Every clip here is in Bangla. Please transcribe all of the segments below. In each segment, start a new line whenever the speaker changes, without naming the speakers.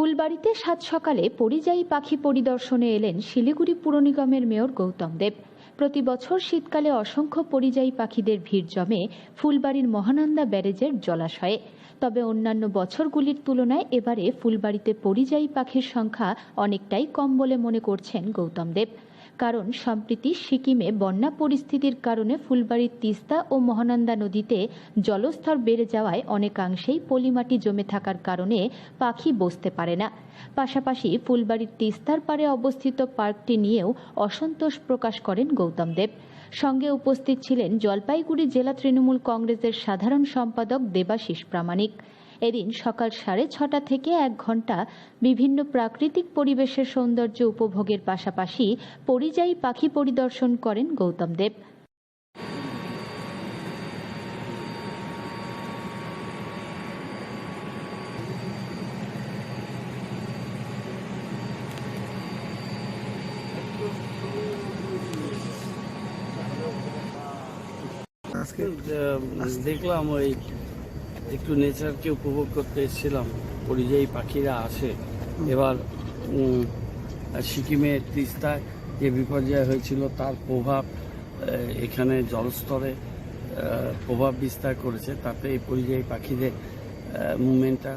ফুলবাড়িতে সাত সকালে পরিযায়ী পাখি পরিদর্শনে এলেন শিলিগুড়ি পুর নিগমের মেয়র গৌতম দেব। প্রতি বছর শীতকালে অসংখ্য পরিযায়ী পাখিদের ভিড় জমে ফুলবাড়ির মহানন্দা ব্যারেজের জলাশয়ে। তবে অন্যান্য বছরগুলির তুলনায় এবারে ফুলবাড়িতে পরিযায়ী পাখির সংখ্যা অনেকটাই কম বলে মনে করছেন গৌতম দেব। কারণ সম্প্রতি সিকিমে বন্যা পরিস্থিতির কারণে ফুলবাড়ির তিস্তা ও মহানন্দা নদীতে জলস্তর বেড়ে যাওয়ায় অনেকাংশেই পলিমাটি জমে থাকার কারণে পাখি বসতে পারে না। পাশাপাশি ফুলবাড়ির তিস্তার পাড়ে অবস্থিত পার্কটি নিয়েও অসন্তোষ প্রকাশ করেন গৌতম দেব। সঙ্গে উপস্থিত ছিলেন জলপাইগুড়ি জেলা তৃণমূল কংগ্রেসের সাধারণ সম্পাদক দেবাশিস প্রামাণিক। এদিন সকাল সাড়ে ছটা থেকে এক ঘণ্টা বিভিন্ন প্রাকৃতিক পরিবেশের সৌন্দর্য উপভোগের পাশাপাশি পরিযায়ী পাখি পরিদর্শন করেন গৌতম দেব।
দেখলাম ওই একটু নেচারকে উপভোগ করতে এসেছিলাম। পরিযায়ী পাখিরা আসে। এবার সিকিমে তিস্তায় যে বিপর্যয় হয়েছিল তার প্রভাব এখানে জলস্তরে প্রভাব বিস্তার করেছে। তাতে এই পরিযায়ী পাখিদের মুভমেন্টটা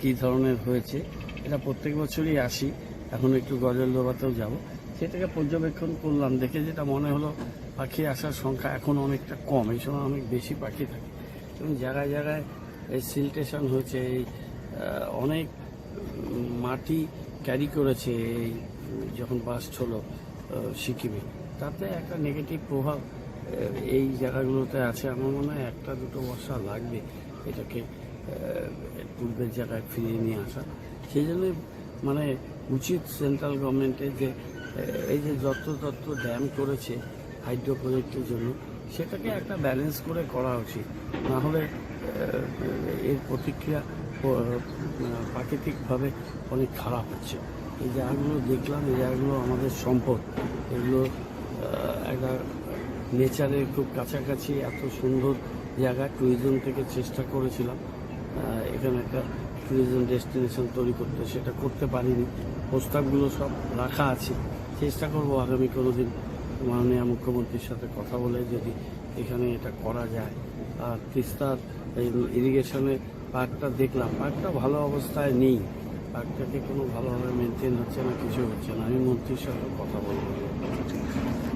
কী ধরনের হয়েছে, এটা প্রত্যেক বছরই আসি। এখন একটু গজল দোবাতেও যাব। সেটাকে পর্যবেক্ষণ করলাম। দেখে যেটা মনে হলো, পাখি আসার সংখ্যা এখন অনেকটা কম। এই সময় অনেক বেশি পাখি থাকে। এবং জায়গায় জায়গায় এই সিলটেশন হয়েছে এই অনেক মাটি ক্যারি করেছে এই যখন বাস আহ, সিকিমে। তাতে একটা নেগেটিভ প্রভাব এই জায়গাগুলোতে আছে। আমার মনে হয় একটা দুটো বর্ষা লাগবে এটাকে পূর্বের জায়গায় ফিরিয়ে নিয়ে আসা। সেই জন্যই মানে উচিত সেন্ট্রাল গভর্নমেন্টের যে এই যে যত তত্ত্ব ড্যাম করেছে হাইড্রো প্রজেক্টের জন্য সেটাকে একটা ব্যালেন্স করে করা উচিত। না হলে এর প্রতিক্রিয়া প্রাকৃতিকভাবে অনেক খারাপ হচ্ছে। এই জায়গাগুলো দেখলাম, এই জায়গাগুলো আমাদের সম্পদ। এগুলো একটা নেচারের খুব কাছাকাছি এত সুন্দর জায়গা ট্যুরিজম থেকে চেষ্টা করেছিলাম। এখানে একটা ট্যুরিজম ডেস্টিনেশন তৈরি করতে, সেটা করতে পারিনি। প্রস্তাবগুলো সব রাখা আছে। চেষ্টা করব আগামী কোনো দিন মাননীয় মুখ্যমন্ত্রীর সাথে কথা বলে যদি এখানে এটা করা যায়। আর তিস্তার ইরিগেশনে ইরিগেশনের পার্কটা দেখলাম। পার্কটা ভালো অবস্থায় নেই। পার্কটাকে কোনো ভালোভাবে মেনটেন হচ্ছে না, কিছু হচ্ছে না। আমি মন্ত্রীর সাথে কথা বলব।